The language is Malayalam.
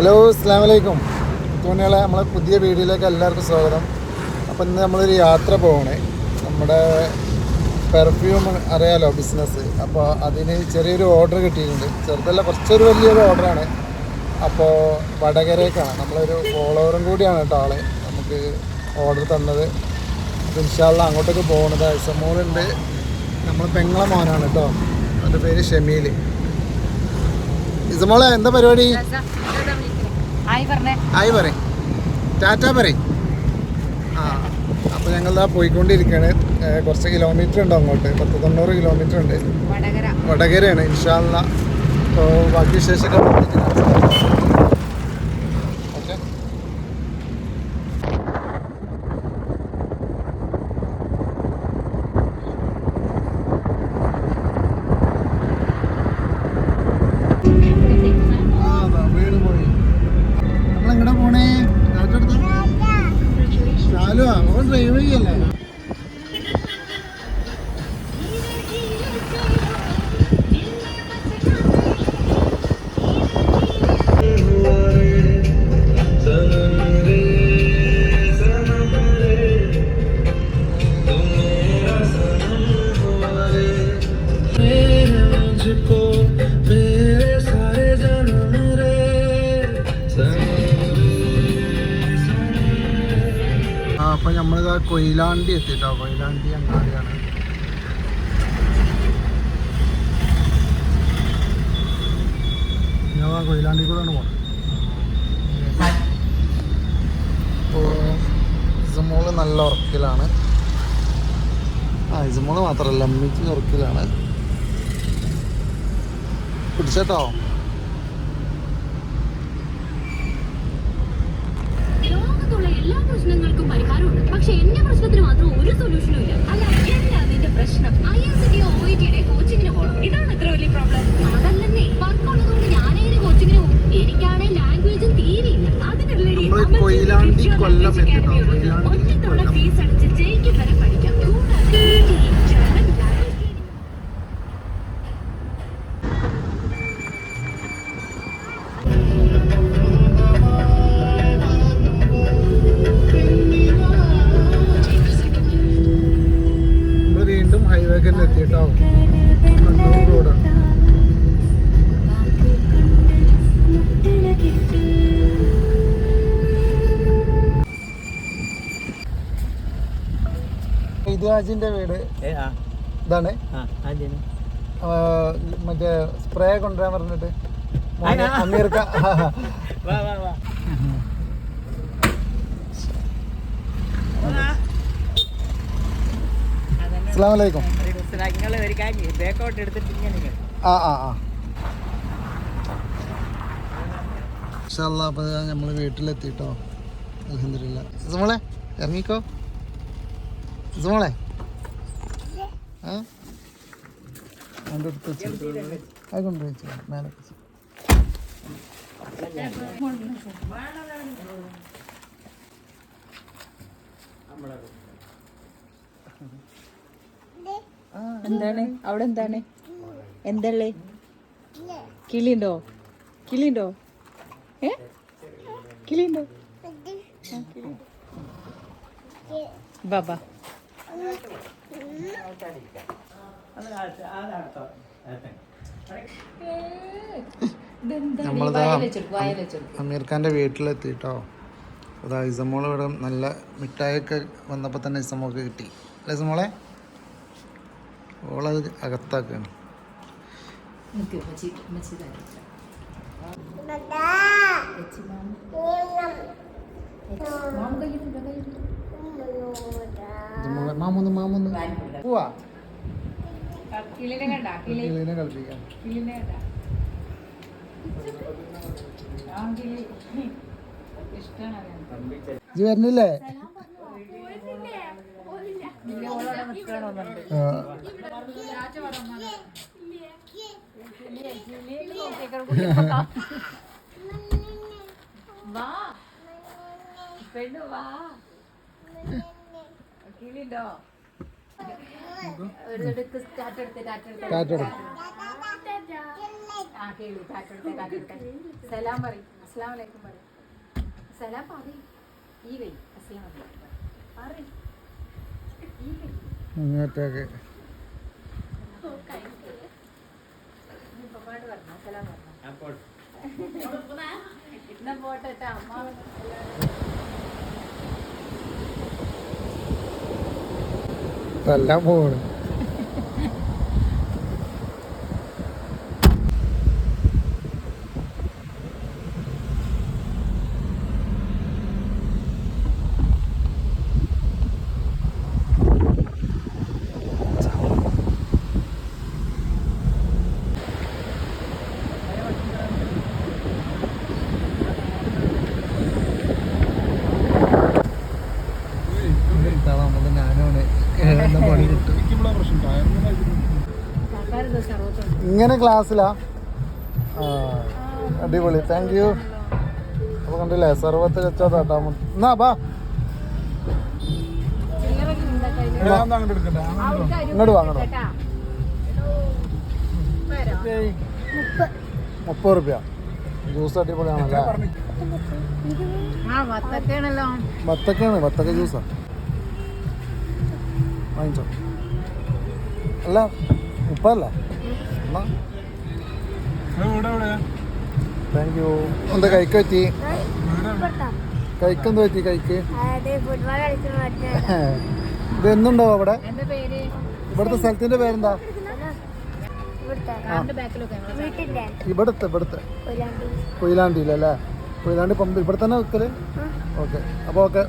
ഹലോ അസ്സാം വലൈക്കും തോന്നിയാളെ നമ്മളെ പുതിയ വീഡിയോയിലേക്ക് എല്ലാവർക്കും സ്വാഗതം. അപ്പം ഇന്ന് നമ്മളൊരു യാത്ര പോകണേ നമ്മുടെ പെർഫ്യൂം അറിയാലോ ബിസിനസ് അപ്പോൾ അതിന് ചെറിയൊരു ഓർഡർ കിട്ടിയിട്ടുണ്ട്. ചെറുതല്ല കുറച്ചൊരു വലിയൊരു ഓർഡറാണ് അപ്പോൾ വടകരേക്കാണ്. നമ്മളൊരു ഫോളോവറും കൂടിയാണ് കേട്ടോ ആളെ. നമുക്ക് ഓർഡർ തന്നത്. അപ്പോൾ ഇൻഷാള്ള അങ്ങോട്ടേക്ക് പോകുന്നത് ഐസമോളുണ്ട് നമ്മൾ പെങ്ങളെ മോനാണ് കേട്ടോ. അവന്റെ പേര് ഷമീൽ ഇസമോളെ എന്താ പരിപാടി? ആയി പറയും. ടാറ്റ പറയും. ആ അപ്പോൾ ഞങ്ങൾ ആ പോയിക്കൊണ്ടിരിക്കുകയാണ് കുറച്ച് കിലോമീറ്റർ ഉണ്ട് അങ്ങോട്ട്. പത്ത് തൊണ്ണൂറ് കിലോമീറ്റർ ഉണ്ട്. വടകര. വടകരയാണ് ഇൻഷാല്ല അപ്പോൾ ബാക്കി വിശേഷമൊക്കെ ഓക്കെ ആ ദാ വീട് പോയി നമ്മളെങ്ങടെ പോണേ ചാലു അവൻ ഡ്രൈവ് ചെയ്യല്ലേ നമ്മളിതാ കൊയിലാണ്ടി എത്തിട്ടോ? കൊയിലാണ്ടി അങ്ങാടിയാണ്. ഞാൻ കൊയിലാണ്ടി കൂടെയാണ് പോണത്. അപ്പോൾ ഇസമോൾ നല്ല ഉറക്കിലാണ്. ആ ഇസമോൾ മാത്രമല്ല അമ്മയ്ക്ക് ഉറക്കിലാണ്. പിടിച്ചേട്ടോ പ്രശ്നങ്ങൾക്കും പരിഹാരമുണ്ട്. പക്ഷെ എന്റെ പ്രശ്നത്തിന് മാത്രം ഒരു സൊല്യൂഷനും ഇല്ല. അല്ല എന്താ നിന്റെ പ്രശ്നം? I S D O T കോച്ചിങ്ങിന് പോകണം ഇതാണ് ഇത്ര വലിയ പ്രോബ്ലം അതല്ലെന്നേ വർക്ക് ഉള്ളതുകൊണ്ട് ഞാനേത് കോച്ചിങ്ങിന് പോകും. എനിക്കാണെ ലാംഗ്വേജും തീരെയില്ല അതിനുള്ള ഒറ്റത്തവണ. ഫീസ് അടിച്ച് ജയിക്കും വരെ ഇദ്വാജിന്റെ വീട്. ഇതാണ്. മറ്റേ സ്പ്രേ കൊണ്ടുവരാൻ പറഞ്ഞിട്ട് മോനെ അമീർക്ക. അസ്സാം വലൈക്കും നിങ്ങൾ ഒരു കാര്യം ബേക്കോട്ട് എടുത്തിട്ട് ഇങ്ങനെ ആ ആ ആ. ഇൻഷാല്ലാ അപ്പോൾ നമ്മൾ വീട്ടിലെത്തിട്ടോ. അലഹമില്ല നമ്മളെ ഇറങ്ങിക്കോ. ആ അതിന്റെ അടുത്ത് വെച്ചു. അത് കൊണ്ടുപോയി വെച്ചു മേലെ വെച്ചു. എന്താണ്? അവിടെ എന്താണ്? എന്തള്ളേ? കിളിയുണ്ടോ? കിളിയുണ്ടോ? ഏ? കിളിയുണ്ടോ? ബാബാ നമ്മളിതാ അമീർ ഖാന്റെ വീട്ടിലെത്തിട്ടോ. അതാ ഇസമോൾ ഇവിടെ നല്ല മിഠായിയൊക്കെ വന്നപ്പോൾ തന്നെ ഇസമോൾക്ക് കിട്ടി. അല്ലേ ഇസമോളെ? ഓളത് അകത്താക്കാണ്. ഇസമോളെ മാമൊന്ന് മാമൊന്ന്. പോവാ. കിളിനെ കളിപ്പിക്കാം. ഇജ്ജ് വരുന്നില്ലേ വാ. പെണ്ണു വാ. കിളിണ്ടോ ഒരിടത്ത് കാറ്റെടുത്ത് കാറ്റെടുത്ത്. കാറ്റെടുത്ത് ആ കേളി കാറ്റെടുത്ത് കാറ്റെടുത്ത്. സലാം പറയും. അസ്സലാമു അലൈക്കും പറയും. സലാം പറയും. ഈ വൈ അസ്സലാം അലൈക്കും പറയും. ഈ കൈ ഇങ്ങോട്ടേക്ക് ഉപ്പമാട് പറഞ്ഞു സലാം പറഞ്ഞു എന്നാ പോട്ടെ ട്ടാ. അമ്മ എല്ലാം പോണ് നമുക്ക് ഞാനാണ് കേരള പണി കിട്ടും കാക്കാരെന്തോ സർവത്തുണ്ട് ഇങ്ങനെ ക്ലാസ്സിലാ. അടിപൊളി. താങ്ക് യു അപ്പൊ കണ്ടില്ലേ സർവത്ത് വെച്ചാ എന്നാ ബാ? ഇങ്ങോട്ട് വാങ്ങണോ. മുപ്പത് റുപ്യ. ജ്യൂസ് അടിപൊളിയാണല്ലേ? ആ വത്തക്ക ജ്യൂസാ. വാങ്ങിച്ചോ. അല്ല ഉപ്പല്ല താങ്ക് യു എന്താ കൈക്ക് പറ്റി? കൈക്ക് എന്താ പറ്റി കൈക്ക്? ഫുട്ബോൾ കളിക്കുന്ന ഇത് എന്നുണ്ടോ അവിടെ ഇവിടുത്തെ സ്ഥലത്തിന്റെ പേരെന്താ? ഇവിടുത്തെ ഇവിടുത്തെ ഇവിടുത്തെ. കൊയിലാണ്ടി. കൊയിലാണ്ടിയിലല്ലേ? കൊയിലാണ്ടി പമ്പ്. ഇവിടെ തന്നെ വെക്കൽ ഓക്കെ. അപ്പോൾ ഓക്കെ.